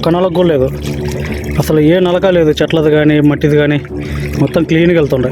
ఒక్క నలక కూడా లేదు. అసలు ఏ నలక లేదు. చెట్లది కానీ మట్టిది కానీ మొత్తం క్లీన్గా వెళ్తుండే.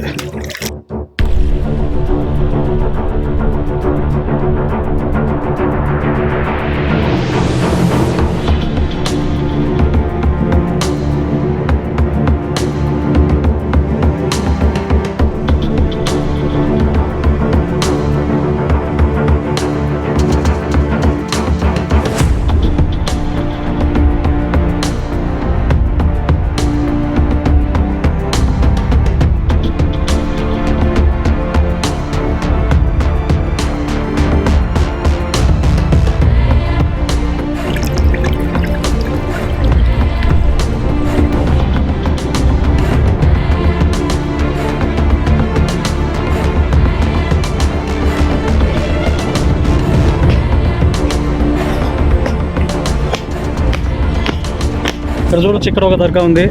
ఇక్కడ చూడొచ్చు ఇక్కడ ఒక దర్గా ఉంది.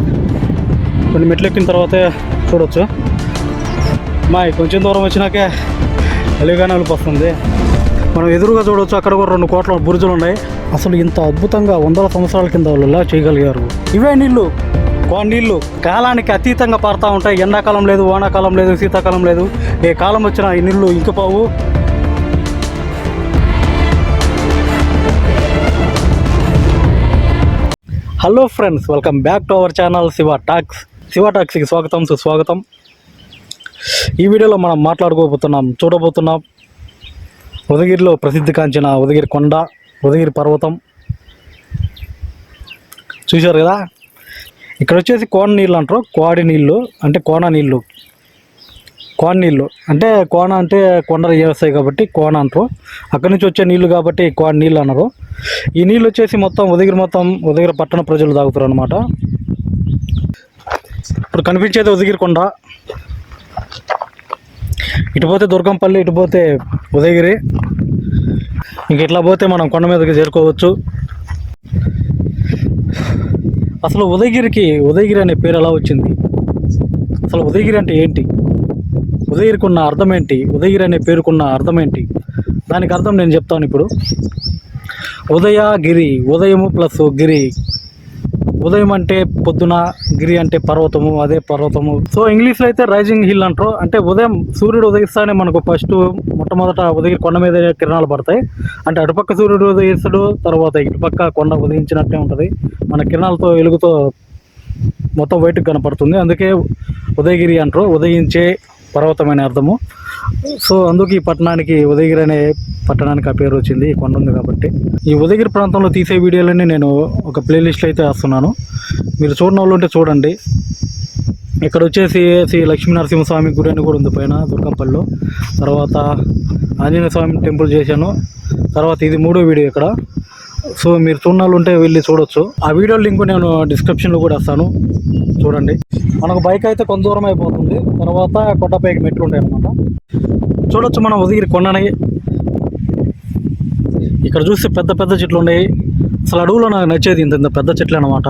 కొన్ని మెట్లు ఎక్కిన తర్వాతే చూడొచ్చు. మా కొంచెం దూరం వచ్చినాకే ఎలుగానే వస్తుంది మనం ఎదురుగా చూడవచ్చు అక్కడ కూడా రెండు కోట్ల బురుజులు ఉన్నాయి. అసలు ఇంత అద్భుతంగా వందల సంవత్సరాల కింద వాళ్ళు చేయగలిగారు. ఇవే నీళ్ళు కో నీళ్ళు కాలానికి అతీతంగా పారుతూ ఉంటాయి. ఎండాకాలం లేదు వానాకాలం లేదు శీతాకాలం లేదు. ఏ కాలం వచ్చినా ఈ నీళ్ళు ఇంకిపోవు. Hello friends welcome back to our channel Shiva talks. Shiva టాక్స్కి స్వాగతం సుస్వాగతం. ఈ వీడియోలో మనం మాట్లాడుకోబోతున్నాం చూడబోతున్నాం ఉదగిరిలో ప్రసిద్ధిగాంచిన ఉదగిరి కొండ ఉదగిరి పర్వతం. చూశారు కదా? ఇక్కడ వచ్చేసి కోన నీళ్ళు అంటారు కోడి నీళ్ళు అంటే కోన నీళ్ళు. కోన నీళ్ళు. అంటే కోన అంటే కొండలు చేస్తాయి కాబట్టి కోన అంటారు. అక్కడి నుంచి వచ్చే నీళ్ళు కాబట్టి కోన నీళ్ళు అన్నారు. ఈ నీళ్ళు వచ్చేసి మొత్తం ఉదగిరి మొత్తం ఉదగిరి పట్టణ ప్రజలు తాగుతారు అనమాట ఇప్పుడు కనిపించేది ఉదగిరి కొండ. ఇటు పోతే దుర్గంపల్లి ఇటు పోతే ఉదయగిరి ఇంక ఇట్లా పోతే మనం కొండ మీదకి చేరుకోవచ్చు. అసలు ఉదయగిరికి ఉదయగిరి అనే పేరు ఎలా వచ్చింది? అసలు ఉదయగిరి అంటే ఏంటి? ఉదయిర్కున్న అర్థం ఏంటి ఉదయిర్ అనే పేరుకున్న అర్థం ఏంటి దానికి అర్థం నేను చెప్తాను ఇప్పుడు. ఉదయగిరి ఉదయము ప్లస్ గిరి. ఉదయం అంటే పొద్దున గిరి అంటే పర్వతము అదే పర్వతము. సో ఇంగ్లీష్లో అయితే రైజింగ్ హిల్ అంటారు. అంటే ఉదయం సూర్యుడు ఉదయిస్తానే మనకు ఫస్ట్ మొట్టమొదట ఉదయం కొండ మీద కిరణాలు పడతాయి. అంటే అటుపక్క సూర్యుడు ఉదయిస్తాడు తర్వాత ఇటుపక్క కొండ ఉదయించినట్టే ఉంటుంది. మన కిరణాలతో వెలుగుతో మొత్తం బయటకు కనపడుతుంది. అందుకే ఉదయగిరి అంటారు. ఉదయించే పర్వతమైన అర్థము. సో అందుకు ఈ పట్టణానికి ఉదయగిరి అనే పట్టణానికి ఆ పేరు వచ్చింది ఈ కొండ ఉంది కాబట్టి. ఈ ఉదయగిరి ప్రాంతంలో తీసే వీడియోలన్నీ నేను ఒక ప్లేలిస్ట్లో అయితే వేస్తున్నాను. మీరు చూడని వాళ్ళు ఉంటే చూడండి. ఇక్కడ వచ్చేసి శ్రీ లక్ష్మీనరసింహస్వామి గుడి అని కూడా ఉంది పైన దుర్గంపల్లిలో. తర్వాత ఆంజనేయ స్వామి టెంపుల్ చేశాను. తర్వాత ఇది మూడో వీడియో ఇక్కడ. సో మీరు చూడాలి ఉంటే వెళ్ళి చూడొచ్చు. ఆ వీడియో లింక్ నేను డిస్క్రిప్షన్లో కూడా వస్తాను చూడండి. మనకు బైక్ అయితే కొంత దూరం అయిపోతుంది. తర్వాత కొండపైకి మెట్లు ఉంటాయి అన్నమాట. చూడొచ్చు మనం ఉదగిరి కొండని. ఇక్కడ చూస్తే పెద్ద పెద్ద చెట్లు ఉన్నాయి. అసలు అడవులో నాకు నచ్చేది ఇంత ఇంత పెద్ద చెట్లు అనమాట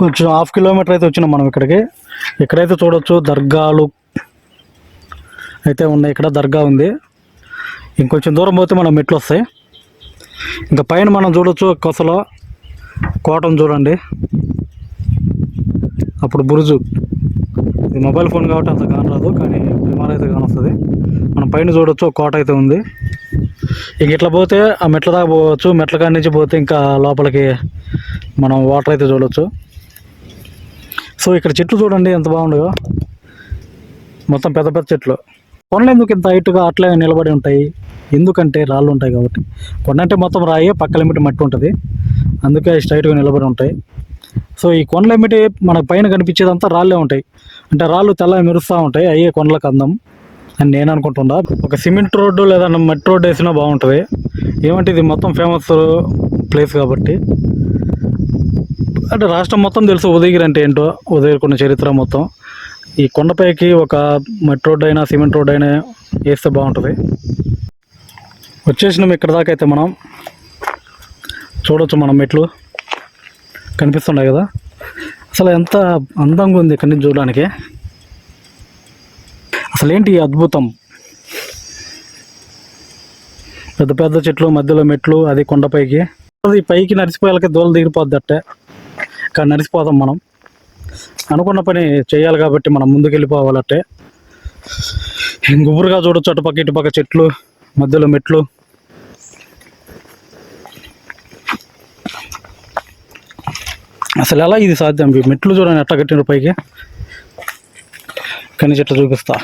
కొంచెం హాఫ్ కిలోమీటర్ అయితే వచ్చినాం మనం ఇక్కడికి. ఇక్కడైతే చూడొచ్చు దర్గాలు అయితే ఉన్నాయి ఇక్కడ దర్గా ఉంది. ఇంకొంచెం దూరం పోతే మనం మెట్లు వస్తాయి. ఇంకా పైన మనం చూడొచ్చు కొసలో కోటను చూడండి. అప్పుడు బురుజు. ఇది మొబైల్ ఫోన్ కాబట్టి అంత కానరాదు కానీ విమానం అయితే కానొస్తుంది. మనం పైన చూడొచ్చు కోట అయితే ఉంది. ఇంక ఇట్లా పోతే ఆ మెట్ల దాకా పోవచ్చు. మెట్ల కాడి నుంచి పోతే ఇంకా లోపలికి మనం వాటర్ అయితే చూడొచ్చు. సో ఇక్కడ చెట్లు చూడండి ఎంత బాగుండగా మొత్తం పెద్ద పెద్ద చెట్లు. కొండలు ఎందుకు ఇంత హైట్గా అట్లే నిలబడి ఉంటాయి? ఎందుకంటే రాళ్ళు ఉంటాయి కాబట్టి. కొండ అంటే మొత్తం రాయి పక్కల ఎమిటి మట్టి ఉంటుంది. అందుకే స్ట్రైట్గా నిలబడి ఉంటాయి. సో ఈ కొండల ఎమిటి మన పైన కనిపించేదంతా రాళ్ళే ఉంటాయి. అంటే రాళ్ళు తెల్ల మెరుస్తూ ఉంటాయి అయ్యే కొండలకు అందం అని నేను అనుకుంటున్నా. ఒక సిమెంట్ రోడ్డు లేదా మట్టి రోడ్డు వేసినా బాగుంటుంది. ఏమంటే ఇది మొత్తం ఫేమస్ ప్లేస్ కాబట్టి. అంటే రాష్ట్రం మొత్తం తెలుసు ఉదయగిరి అంటే ఏంటో ఉదయగిరికున్న చరిత్ర మొత్తం. ఈ కొండపైకి ఒక మట్టి రోడ్ అయినా సిమెంట్ రోడ్ అయినా వేస్తే బాగుంటుంది. వచ్చేసినాం ఇక్కడ దాకా అయితే మనం. చూడొచ్చు మనం మెట్లు. కనిపిస్తున్నాయి కదా. అసలు ఎంత అందంగా ఉంది ఇక్కడి నుంచి చూడడానికి. అసలు ఏంటి ఈ అద్భుతం? పెద్ద పెద్ద చెట్లు మధ్యలో మెట్లు అది కొండపైకి. అది పైకి నడిచిపోయాలకి దోలు దిగిపోద్ది అట్టే. కానీ నడిచిపోతాం మనం. అనుకున్న పని చేయాలి కాబట్టి మనం ముందుకు వెళ్ళిపోవాలంటే గుబురుగా చూడొచ్చు అటుపక్క ఇటుపక్క చెట్లు మధ్యలో మెట్లు. అసలు ఎలా ఇది సాధ్యం? మెట్లు చూడండి ఎట్లా కట్టిన పైకి. కానీ చెట్లు చూపిస్తా.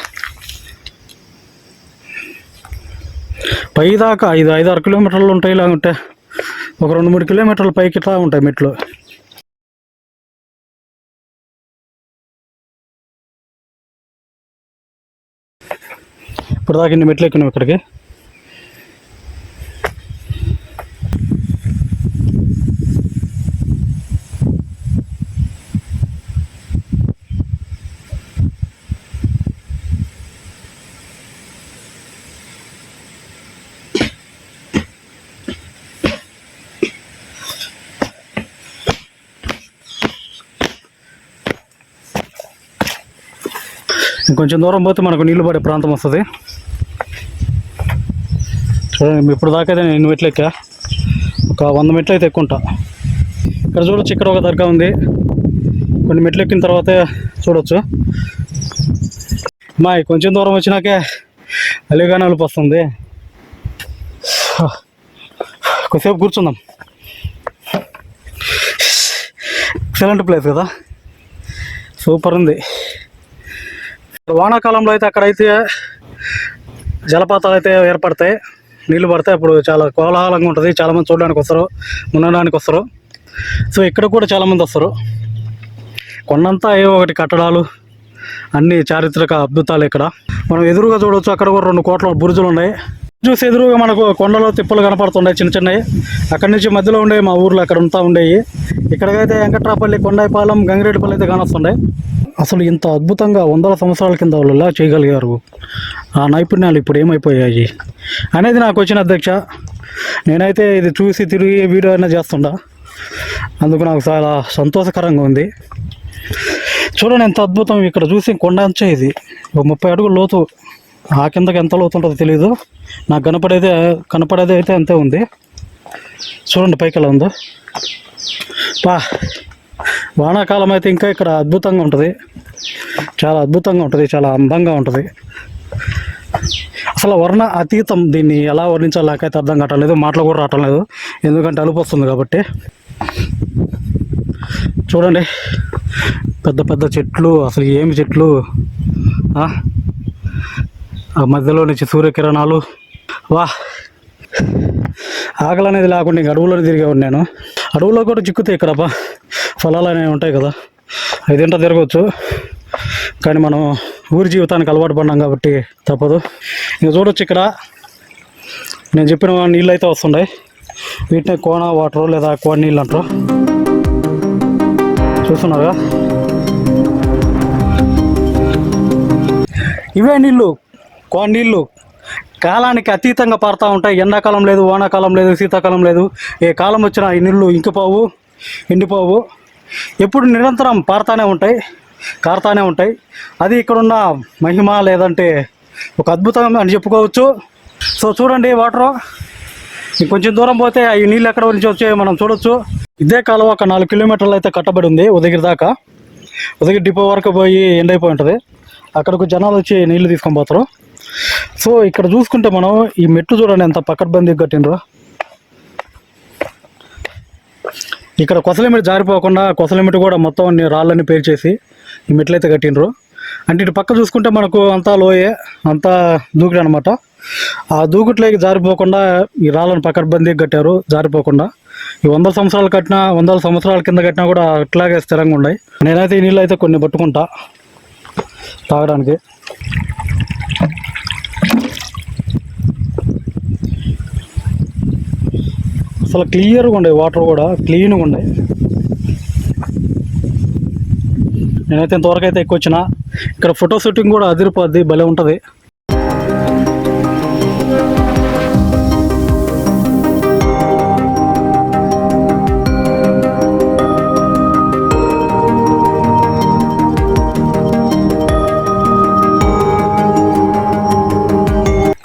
పై దాకా ఐదు ఐదు ఆరు కిలోమీటర్లు ఉంటాయి ఇలాగుంటే ఒక రెండు మూడు కిలోమీటర్ల పైకి ఇట్లా ఉంటాయి మెట్లు. ఇప్పుడు దాకా ఇన్ని మెట్లు ఎక్కినాం ఇక్కడికి? ఇంకొంచెం దూరం పోతే మనకు నీళ్ళు పడే ప్రాంతం వస్తుంది. చూడండి ఇప్పుడు దాకా అయితే నేను మెట్లు ఎక్కా. ఒక వంద మెట్లు అయితే ఎక్కుంటా. ఇక్కడ చూడొచ్చు ఇక్కడ ఒక దర్గా ఉంది. కొన్ని మెట్లు ఎక్కిన తర్వాత చూడొచ్చు. మా కొంచెం దూరం వచ్చినాకే అలిగానే అలుపు వస్తుంది. కొద్దిసేపు కూర్చుందాం. ఎక్సలెంట్ ప్లేస్ కదా. సూపర్ ఉంది. వానాకాలంలో అయితే అక్కడైతే జలపాతాలు అయితే ఏర్పడతాయి. నీళ్ళు పడితే అప్పుడు చాలా కోలాహలంగా ఉంటుంది. చాలామంది చూడడానికి వస్తారు ఉండడానికి వస్తారు. సో ఇక్కడ కూడా చాలామంది వస్తారు. కొండంతా ఏ ఒకటి కట్టడాలు అన్ని చారిత్రక అద్భుతాలు ఇక్కడ. మనం ఎదురుగా చూడవచ్చు అక్కడ కూడా రెండు కోట్ల బురుజులు ఉన్నాయి. చూసి ఎదురుగా మనకు కొండలో తిప్పలు కనపడుతున్నాయి చిన్న చిన్నవి అక్కడి నుంచి మధ్యలో ఉండే మా ఊర్లో అక్కడ ఉంటా ఉండేవి ఇక్కడికైతే వెంకట్రాపల్లి కొండాయిపాలెం గంగిరెడ్డిపల్లి అయితే కానొస్తున్నాయి అసలు ఇంత అద్భుతంగా వందల సంవత్సరాల కింద వాళ్ళు ఎలా చేయగలిగారు. ఆ నైపుణ్యాలు ఇప్పుడు ఏమైపోయాయి అనేది నాకు వచ్చిన అధ్యక్ష. నేనైతే ఇది చూసి తిరిగి వీడియో అయినా చేస్తుండా. అందుకు నాకు చాలా సంతోషకరంగా ఉంది. చూడండి ఎంత అద్భుతం ఇక్కడ చూసి కొండ అంచే ఇది. ఒక ముప్పై అడుగుల లోతు. ఆ కిందకి ఎంత లోతు ఉంటుందో తెలియదు నాకు కనపడేదే కనపడేది అయితే అంతే ఉంది. చూడండి పైకి ఎలా ఉందో. పా. వానాకాలం అయితే ఇంకా ఇక్కడ అద్భుతంగా ఉంటుంది. చాలా అద్భుతంగా ఉంటుంది చాలా అందంగా ఉంటుంది. అసలు వర్ణ అతీతం దీన్ని ఎలా వర్ణించాలో నాకైతే అర్థం కావట్లేదు మాటలు కూడా రావటం లేదు. ఎందుకంటే అలుపు వస్తుంది కాబట్టి. చూడండి పెద్ద పెద్ద చెట్లు అసలు ఏమి చెట్లు? ఆ? మధ్యలో నుంచి సూర్యకిరణాలు. వా! ఆకలి అనేది లేకుండా ఇంక అడవుల్లోనే తిరిగేవాడు నేను. అడవుల్లో కూడా చిక్కుతాయి ఇక్కడ ఫలాలు అనేవి ఉంటాయి కదా. ఐదింట తిరగవచ్చు కానీ మనం ఊరి జీవితానికి అలవాటు పడినాం కాబట్టి తప్పదు. ఇంకా చూడొచ్చు ఇక్కడ. నేను చెప్పిన నీళ్ళు అయితే వస్తున్నాయి వీటిని కోన వాటర్ లేదా కోన నీళ్ళు అంటారు. చూస్తున్నారుగా. ఇవే నీళ్ళు కోన నీళ్ళు. కాలానికి అతీతంగా పారుతూ ఉంటాయి. ఎండాకాలం లేదు వానాకాలం లేదు శీతాకాలం లేదు. ఏ కాలం వచ్చినా ఈ నీళ్ళు ఇంకిపోవు ఎండిపోవు. ఎప్పుడు నిరంతరం పారుతూనే ఉంటాయి. కారుతానే ఉంటాయి. అది ఇక్కడున్న మహిమ లేదంటే ఒక అద్భుతం అని చెప్పుకోవచ్చు. సో చూడండి వాటరు. ఇంకొంచెం దూరం పోతే ఈ నీళ్ళు ఎక్కడ నుంచి వచ్చే మనం చూడొచ్చు. ఇదే కాలువ ఒక నాలుగు కిలోమీటర్లు అయితే కట్టబడి ఉంది ఉదగిరి దాకా. ఉదగిరి డిపో వరకు పోయి ఎండ్ అయిపోయి ఉంటుంది. అక్కడికి జనాలు వచ్చి నీళ్ళు తీసుకొని పోతారు. సో ఇక్కడ చూసుకుంటే మనం ఈ మెట్లు చూడండి ఎంత పక్కడ్బందీగా కట్టిండ్రు. ఇక్కడ కొసలిమిటి జారిపోకుండా కొసలిమిటి కూడా మొత్తం అన్ని రాళ్ళని పేర్చేసి ఈ మెట్లయితే కట్టినరు కట్టిండ్రు. అంటే ఇటు పక్క చూసుకుంటే మనకు అంతా లోయే అంతా దూకుడు అనమాట ఆ దూకుట్లోకి జారిపోకుండా ఈ రాళ్ళను పక్కడ్బందీగా కట్టారు జారిపోకుండా. ఈ వందల సంవత్సరాలు కట్టినా వందల సంవత్సరాల కింద కట్టినా కూడా అట్లాగే స్థిరంగా ఉన్నాయి. నేనైతే ఈ నీళ్ళు అయితే కొన్ని పట్టుకుంటా తాగడానికి. అసలు క్లియర్గా ఉండే వాటర్ కూడా క్లీన్గా ఉన్నాయి నేనైతే ఇంతవరకు అయితే ఎక్కువ వచ్చిన. ఇక్కడ ఫోటో షూటింగ్ కూడా అదిరిపోద్ది భలే ఉంటుంది.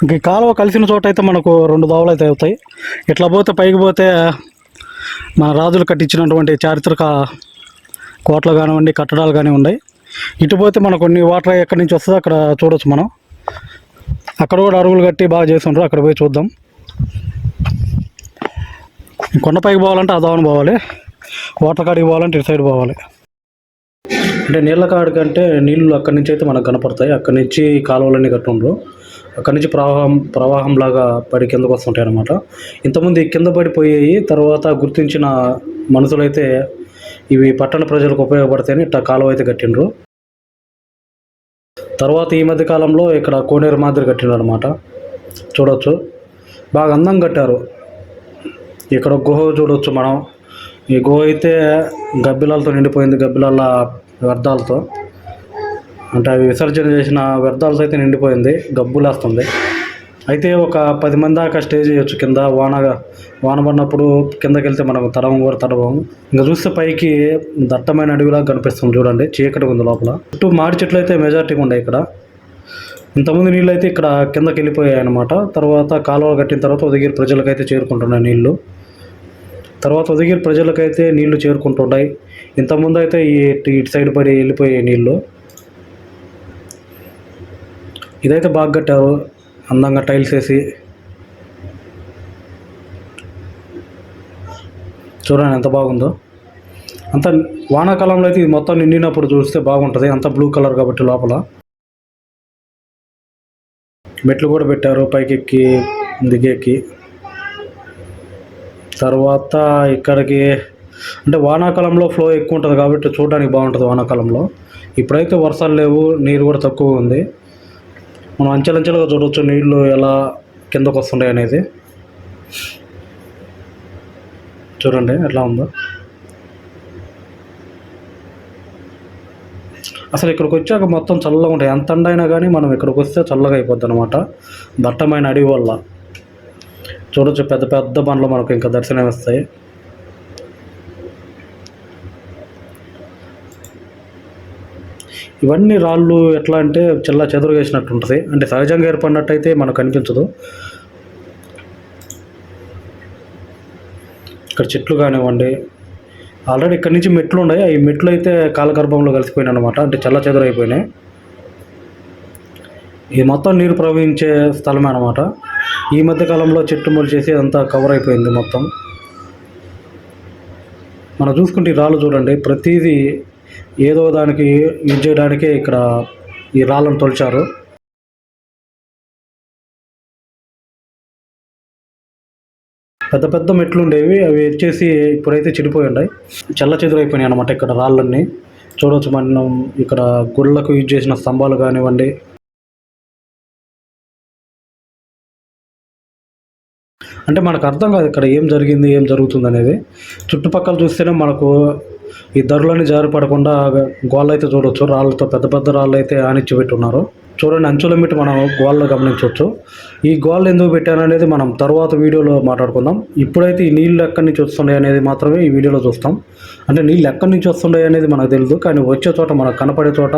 ఇంక కాలువ కలిసిన చోట అయితే మనకు రెండు దోవలు అయితే అవుతాయి. ఇట్లా పోతే పైకి పోతే మన రాజులు కట్టించినటువంటి చారిత్రక కోటలు కానివ్వండి కట్టడాలు కానీ ఉన్నాయి ఇటు పోతే మనకు కొన్ని వాటర్ ఎక్కడి నుంచి వస్తుందో అక్కడ చూడొచ్చు మనం. అక్కడ కూడా అరుగులు కట్టి బాగా చేస్తుండ్రు. అక్కడ పోయి చూద్దాం. కొండపైకి పోవాలంటే ఆ దోవన పోవాలి. వాటర్ కాడికి పోవాలంటే ఇటు సైడ్ పోవాలి. అంటే నీళ్ళ కాడికంటే నీళ్ళు అక్కడి నుంచి అయితే మనకు కనపడతాయి. అక్కడి నుంచి కాలువలన్నీ కట్టుండ్రు. అక్కడి నుంచి ప్రవాహం ప్రవాహం లాగా పడి కిందకు వస్తుంటాయి అనమాట ఇంతకుముందు కింద పడిపోయాయి తర్వాత గుర్తించిన మనుషులైతే ఇవి పట్టణ ప్రజలకు ఉపయోగపడతాయని ఇట్లా కాలువ అయితే కట్టిండ్రు. తర్వాత ఈ మధ్య కాలంలో ఇక్కడ కోనేరు మాదిరి కట్టిండ్రు అనమాట చూడొచ్చు. బాగా అందంగా కట్టారు. ఇక్కడ గుహ చూడవచ్చు మనం. ఈ గుహ అయితే గబ్బిలాలతో నిండిపోయింది గబ్బిలాల వ్యర్థాలతో. అంటే అవి విసర్జన చేసిన వ్యర్థాలతో అయితే నిండిపోయింది గబ్బులేస్తుంది అయితే ఒక పది మంది దాకా స్టే చేయొచ్చు కింద వానగా వాన పడినప్పుడు కిందకి వెళ్తే మనం తడవం కూడా తడవం. ఇంకా చూస్తే పైకి దట్టమైన అడవిలా కనిపిస్తుంది చూడండి చీకటి ఉంది లోపల. చుట్టూ మాడి చెట్లు అయితే మెజార్టీగా ఉన్నాయి ఇక్కడ. ఇంతకుముందు నీళ్ళు అయితే ఇక్కడ కిందకి వెళ్ళిపోయాయి అనమాట తర్వాత కాలువ కట్టిన తర్వాత ఉదగిరి ప్రజలకైతే చేరుకుంటున్నాయి నీళ్ళు తర్వాత ఉదగిరి ప్రజలకైతే నీళ్ళు చేరుకుంటున్నాయి. ఇంతకుముందు అయితే ఈ ఇటు సైడ్ పడి వెళ్ళిపోయాయి నీళ్ళు. ఇదైతే బాగా కట్టారు. అందంగా టైల్స్ వేసి. చూడండి ఎంత బాగుందో. అంత వానాకాలంలో అయితే ఇది మొత్తం నిండినప్పుడు చూస్తే బాగుంటుంది. అంత బ్లూ కలర్ కాబట్టి లోపల. మెట్లు కూడా పెట్టారు. పైకి ఎక్కి దిగెక్కి. తర్వాత ఇక్కడికి అంటే వానాకాలంలో ఫ్లో ఎక్కువ ఉంటుంది కాబట్టి చూడడానికి బాగుంటుంది వానాకాలంలో. ఇప్పుడైతే వర్షాలు లేవు నీరు కూడా తక్కువ ఉంది. మనం అంచెలంచెలుగా చూడవచ్చు నీళ్ళు ఎలా కిందకు వస్తుంటాయి అనేది. చూడండి ఎట్లా ఉందో. అసలు ఇక్కడికి వచ్చాక మొత్తం చల్లగా ఉంటాయి. ఎంత ఎండైనా అయినా కానీ మనం ఇక్కడికి వస్తే చల్లగా అయిపోద్ది అనమాట దట్టమైన అడవి వల్ల. చూడొచ్చు పెద్ద పెద్ద బండ్లు మనకు ఇంకా దర్శనం ఇస్తాయి ఇవన్నీ రాళ్ళు ఎట్లా అంటే చెల్లా చెదురు వేసినట్టు ఉంటుంది అంటే సహజంగా ఏర్పడినట్టయితే మనకు కనిపించదు ఇక్కడ చెట్లు కానివ్వండి ఆల్రెడీ ఇక్కడ నుంచి మెట్లు ఉన్నాయి. ఈ మెట్లు అయితే కాలగర్భంలో కలిసిపోయినాయి అనమాట అంటే చల్ల చెదురు అయిపోయినాయి. ఇది మొత్తం నీరు ప్రవహించే స్థలమే అనమాట ఈ మధ్య కాలంలో చెట్టు మొలిచేసి అంతా కవర్ అయిపోయింది మొత్తం. మనం చూసుకుంటే ఈ రాళ్ళు చూడండి ప్రతిదీ ఏదో దానికి యూజ్ చేయడానికే ఇక్కడ ఈ రాళ్ళను తొలిచారు. పెద్ద పెద్ద మెట్లు ఉండేవి అవి వచ్చేసి ఇప్పుడైతే చెడిపోయి ఉన్నాయి. చల్ల చెదురైపోయినాయి అనమాట ఇక్కడ రాళ్ళన్నీ. చూడవచ్చు మనం ఇక్కడ గుళ్ళకు యూజ్ చేసిన స్తంభాలు కానివ్వండి. అంటే మనకు అర్థం కాదు ఇక్కడ ఏం జరిగింది ఏం జరుగుతుంది అనేది. చుట్టుపక్కల చూస్తేనే మనకు ఈ ధరలని జారి పడకుండా గోళ్ళు అయితే చూడొచ్చు. రాళ్ళతో పెద్ద పెద్ద రాళ్ళు అయితే ఆనిచ్చి పెట్టున్నారు చూడండి అంచుల మీటి మనం గోళ్ళు గమనించవచ్చు ఈ గోళ్ళు ఎందుకు పెట్టాను అనేది మనం తర్వాత వీడియోలో మాట్లాడుకుందాం. ఇప్పుడైతే ఈ నీళ్ళు ఎక్కడి నుంచి వస్తున్నాయి అనేది మాత్రమే ఈ వీడియోలో చూస్తాం. అంటే నీళ్ళు ఎక్కడి నుంచి వస్తున్నాయి అనేది మనకు తెలియదు కానీ వచ్చే చోట మనకు కనపడే చోట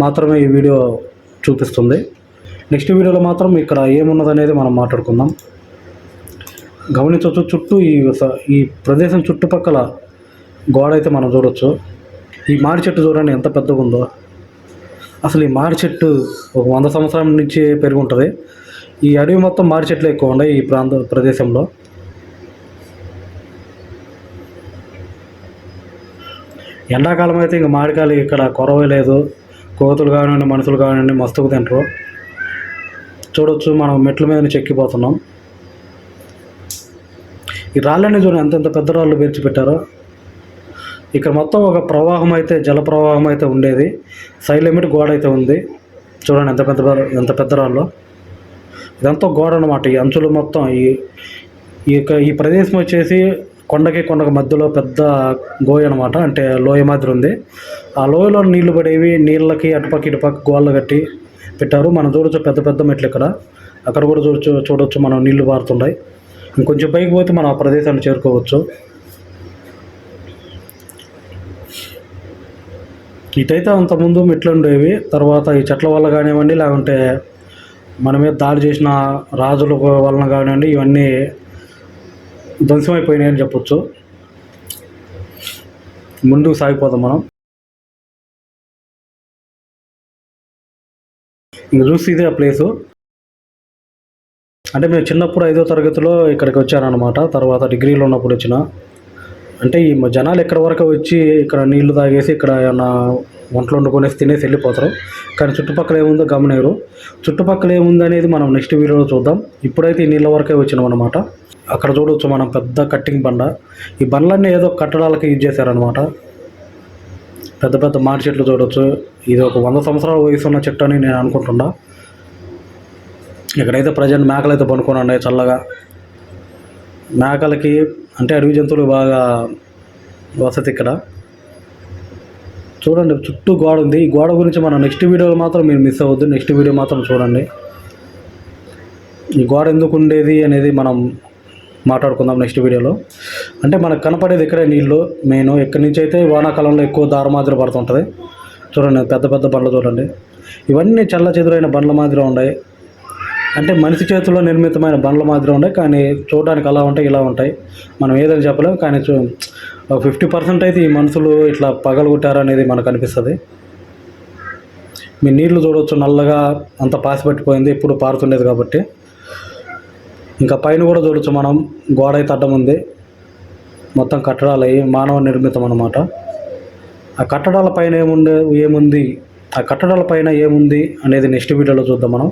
మాత్రమే ఈ వీడియో చూపిస్తుంది. నెక్స్ట్ వీడియోలో మాత్రం ఇక్కడ ఏమున్నదనేది మనం మాట్లాడుకుందాం. గమనించవచ్చు చుట్టూ ఈ స- ఈ ప్రదేశం చుట్టుపక్కల గోడ అయితే మనం చూడొచ్చు. ఈ మాడి చెట్టు చూడండి ఎంత పెద్దగా ఉందో. అసలు ఈ మాడి చెట్టు ఒక వంద సంవత్సరాల నుంచి పెరిగి ఉంటుంది ఈ అడవి మొత్తం మాడి చెట్లు ఎక్కువ ఉన్నాయి ఈ ప్రాంత ప్రదేశంలో. ఎండాకాలం అయితే ఇంక మామిడికాయలు ఇక్కడ కొరవే లేదు. కోతులు కానివ్వండి మనుషులు కానివ్వండి మస్తుకు తింటారు. చూడొచ్చు మనం మెట్ల మీద చెక్కిపోతున్నాం. ఈ రాళ్ళని చూడండి ఎంత ఎంత పెద్ద రాళ్ళు పేర్చి పెట్టారో. ఇక్కడ మొత్తం ఒక ప్రవాహం అయితే జల ప్రవాహం అయితే ఉండేది. సైడ్ లిమిట్ గోడ అయితే ఉంది. చూడండి ఎంత పెద్ద ఎంత పెద్ద రాళ్ళు. ఇదంతా గోడ అనమాట ఈ అంచులు మొత్తం ఈ ఈ యొక్క ఈ ప్రదేశం వచ్చేసి కొండకి కొండకి మధ్యలో పెద్ద గోయ అనమాట అంటే లోయ మాదిరి ఉంది. ఆ లోయలో నీళ్ళు పడేవి నీళ్ళకి అటుపక్క ఇటుపక్క గోళ్ళు కట్టి పెట్టారు. మనం చూడొచ్చు పెద్ద పెద్ద మెట్లు ఇక్కడ. అక్కడ కూడా చూడొచ్చు చూడొచ్చు మనం నీళ్ళు పారుతున్నాయి. ఇంకొంచెం పైకి పోతే మనం ఆ ప్రదేశాన్ని చేరుకోవచ్చు. ఇటైతే అంతకుముందు మెట్లు ఉండేవి. తర్వాత ఈ చెట్ల వల్ల కానివ్వండి లేకుంటే మన మీద దాడి చేసిన రాజుల వలన కానివ్వండి ఇవన్నీ ధ్వంసమైపోయినాయని చెప్పొచ్చు. ముందుకు సాగిపోతాం మనం. ఇంక చూసి ఇదే ఆ ప్లేసు. అంటే మేము చిన్నప్పుడు ఐదో తరగతిలో ఇక్కడికి వచ్చానమాట తర్వాత డిగ్రీలో ఉన్నప్పుడు వచ్చిన. అంటే ఈ మ- జనాలు ఎక్కడ వరకు వచ్చి ఇక్కడ నీళ్ళు తాగేసి ఇక్కడ ఏమన్నా వంటలు వండుకొనేసి తినేసి వెళ్ళిపోతారు. కానీ చుట్టుపక్కల ఏముందో గమనేరు చుట్టుపక్కల ఏముంది అనేది మనం నెక్స్ట్ వీడియోలో చూద్దాం. ఇప్పుడైతే ఈ నీళ్ళ వరకే వచ్చినాం అనమాట అక్కడ చూడవచ్చు మనం పెద్ద కట్టింగ్ బండ. ఈ బండ్లన్నీ ఏదో కట్టడాలకి యూజ్ చేశారనమాట పెద్ద పెద్ద మాటి చెట్లు చూడవచ్చు ఇది ఒక వంద సంవత్సరాల వయసు ఉన్న చెట్టు అని నేను అనుకుంటున్నా. ఇక్కడైతే ప్రజెంట్ మేకలు అయితే పండుకొని ఉన్నాయి చల్లగా. మేకలకి అంటే అడవి జంతువులు బాగా వసతి ఇక్కడ. చూడండి చుట్టూ గోడ ఉంది. ఈ గోడ గురించి మనం నెక్స్ట్ వీడియోలో మాత్రం మీరు మిస్ అవ్వద్దు. నెక్స్ట్ వీడియో మాత్రం చూడండి. ఈ గోడ ఎందుకు ఉండేది అనేది మనం మాట్లాడుకుందాం నెక్స్ట్ వీడియోలో. అంటే మనకు కనపడేది ఇక్కడే నీళ్ళు మెయిన్ ఎక్కడి నుంచి అయితే వానాకాలంలో ఎక్కువ దారమాదిరి పడుతుంటుంది. చూడండి పెద్ద పెద్ద బండ్లు చూడండి. ఇవన్నీ చల్ల చెదురైన బండ్ల మాదిరి ఉన్నాయి. అంటే మనిషి చేతిలో నిర్మితమైన బండ్లు మాత్రం ఉన్నాయి కానీ చూడడానికి అలా ఉంటాయి ఇలా ఉంటాయి. మనం ఏదని చెప్పలేం కానీ చూ ఫిఫ్టీ పర్సెంట్ అయితే ఈ మనుషులు ఇట్లా పగలగొట్టారు అనేది మనకు అనిపిస్తుంది. మీ నీళ్ళు చూడవచ్చు నల్లగా అంత పాసి పట్టిపోయింది ఇప్పుడు పారుతుండేది కాబట్టి. ఇంకా పైన కూడా చూడొచ్చు మనం గోడ అయితే అడ్డం ఉంది. మొత్తం కట్టడాలు అయ్యి మానవ నిర్మితం అనమాట ఆ కట్టడాల పైన ఏముండే ఏముంది ఆ కట్టడాల పైన ఏముంది అనేది నెక్స్ట్ వీడియోలో చూద్దాం మనం.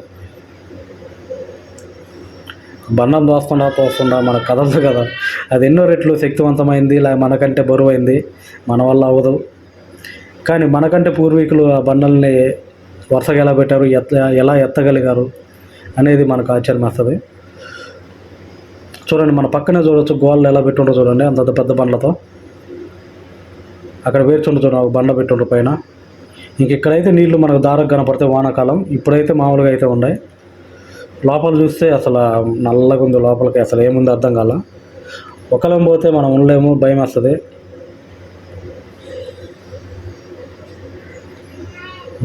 బండం దోస్తుండా తోస్తుండా మనకు కదలదు కదా. అది ఎన్నో రెట్లు శక్తివంతమైంది ఇలా మనకంటే బరువైంది మన వల్ల అవ్వదు. కానీ మనకంటే పూర్వీకులు ఆ బండల్ని వరుసగా ఎలా పెట్టారు ఎత్త ఎలా ఎత్తగలిగారు అనేది మనకు ఆశ్చర్యం వస్తుంది. చూడండి మన పక్కనే చూడొచ్చు గోళ్ళు ఎలా పెట్టుండో చూడండి అంత పెద్ద బండ్లతో. అక్కడ వేర్చుండ్రు చూడండి బండ పెట్టుండ్రు పైన. ఇంక ఇక్కడైతే నీళ్ళు మనకు దారకు కనపడతాయి వానాకాలం. ఇప్పుడైతే మామూలుగా అయితే ఉన్నాయి. లోపల చూస్తే అసలు నల్లగా ఉంది లోపలికి అసలు ఏముంది అర్థం కాల. ఒకలం పోతే మనం ఉండలేము భయం వస్తుంది.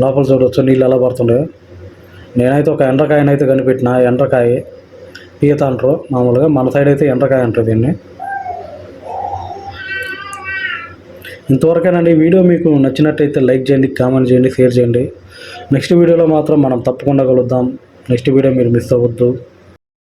లోపల చూడవచ్చు నీళ్ళు ఎలా పడుతుండే. నేనైతే ఒక ఎండ్రకాయనైతే కనిపెట్టిన ఎండ్రకాయ పీత అంటారు మామూలుగా. మన సైడ్ అయితే ఎండ్రకాయ అంటారు దీన్ని. ఇంతవరకేనండి వీడియో మీకు నచ్చినట్టయితే లైక్ చేయండి కామెంట్ చేయండి షేర్ చేయండి. నెక్స్ట్ వీడియోలో మాత్రం మనం తప్పకుండా కలుద్దాం. నెక్స్ట్ వీడియో మీరు మిస్ అవ్వద్దు.